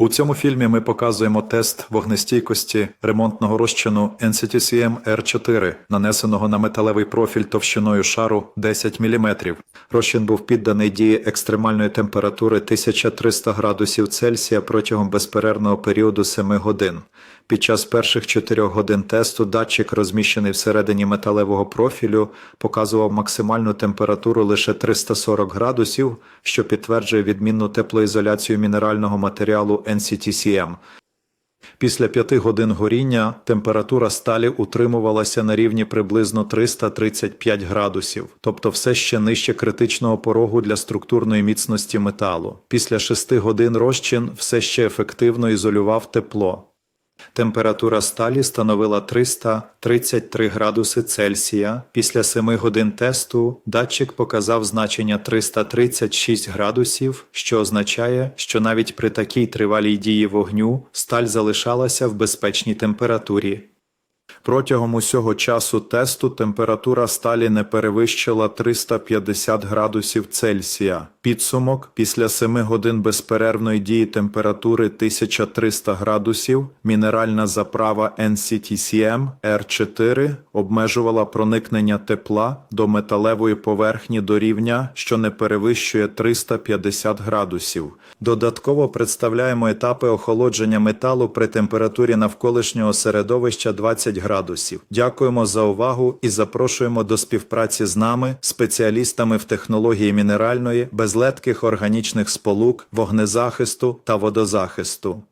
У цьому фільмі ми показуємо тест вогнестійкості ремонтного розчину NCTCM R4, нанесеного на металевий профіль товщиною шару 10 мм. Розчин був підданий дії екстремальної температури 1300 градусів Цельсія протягом безперервного періоду 7 годин. Під час перших 4 годин тесту датчик, розміщений всередині металевого профілю, показував максимальну температуру лише 340 градусів, що підтверджує відмінну теплоізоляцію мінерального матеріалу NCTCM. Після п'яти годин горіння температура сталі утримувалася на рівні приблизно 335 градусів, тобто все ще нижче критичного порогу для структурної міцності металу. Після шести годин розчин все ще ефективно ізолював тепло. Температура сталі становила 333 градуси Цельсія. Після 7 годин тесту датчик показав значення 336 градусів, що означає, що навіть при такій тривалій дії вогню сталь залишалася в безпечній температурі. Протягом усього часу тесту температура сталі не перевищила 350 градусів Цельсія. Підсумок після 7 годин безперервної дії температури 1300 градусів мінеральна заправа NCTCM R4 обмежувала проникнення тепла до металевої поверхні до рівня, що не перевищує 350 градусів. Додатково представляємо етапи охолодження металу при температурі навколишнього середовища 20 градусів. Дякуємо за увагу і запрошуємо до співпраці з нами, спеціалістами в технології мінеральної, безлетких органічних сполук, вогнезахисту та водозахисту.